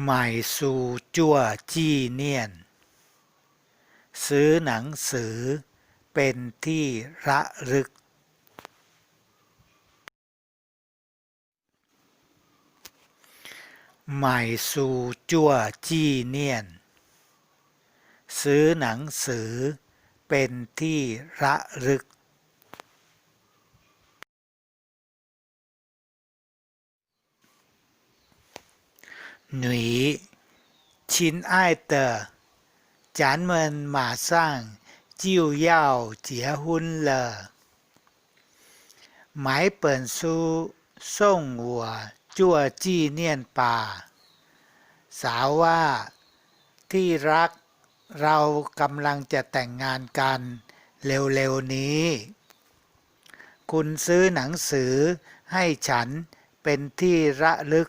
ใหม่ซูจั่วจี้เนียน ซื้อหนังสือเป็นที่ระลึก ใหม่ซูจั่วจี้เนียน ซื้อหนังสือเป็นที่ระลึก หนุยชิ้นอ้ายเตอจานเมินมาสร้าง จิ้วเย่าเจียหุนเลอหมายเปิ่นซูส่งหัว จั่วจี้เนียนป่า สาวว่าที่รักเรากำลังจะแต่งงานกันเร็วๆนี้ คุณซื้อหนังสือให้ฉันเป็นที่ระลึก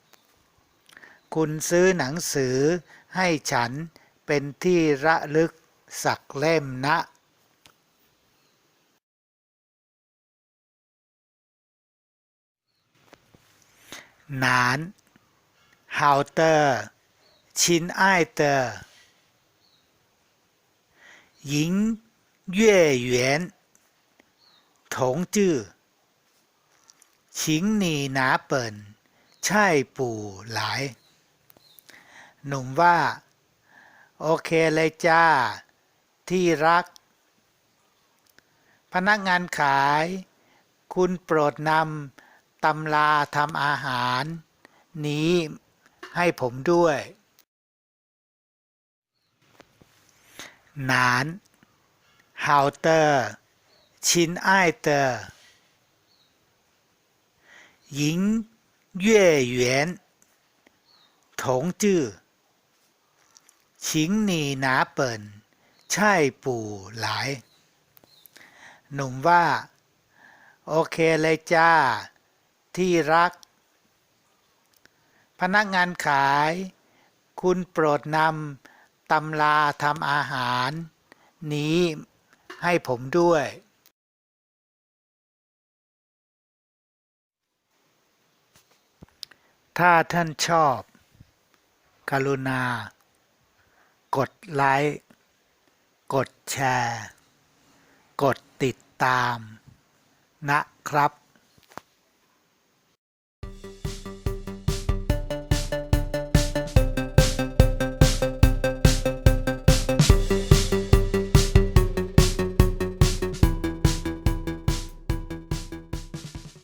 คุณซื้อหนังสือให้ฉันเป็นที่ระลึกสักเล่มนะ 男好的，亲爱的，营业员同志，请你拿本菜谱来。 หนุ่มว่า โอเคเลยจ้า ที่รัก พนักงานขาย คุณโปรดนำตำราทำอาหาร นี้ให้ผมด้วย นาน好的亲爱的营业员同志 ชิงนีนาเปิลใช่ปู่หลาย หนุ่มว่า โอเคเลยจ้า ที่รัก พนักงานขาย คุณโปรดนำตำลาทำอาหาร นี้ให้ผมด้วย ถ้าท่านชอบ กรุณา กดไลค์กดแชร์ กดติดตามนะครับ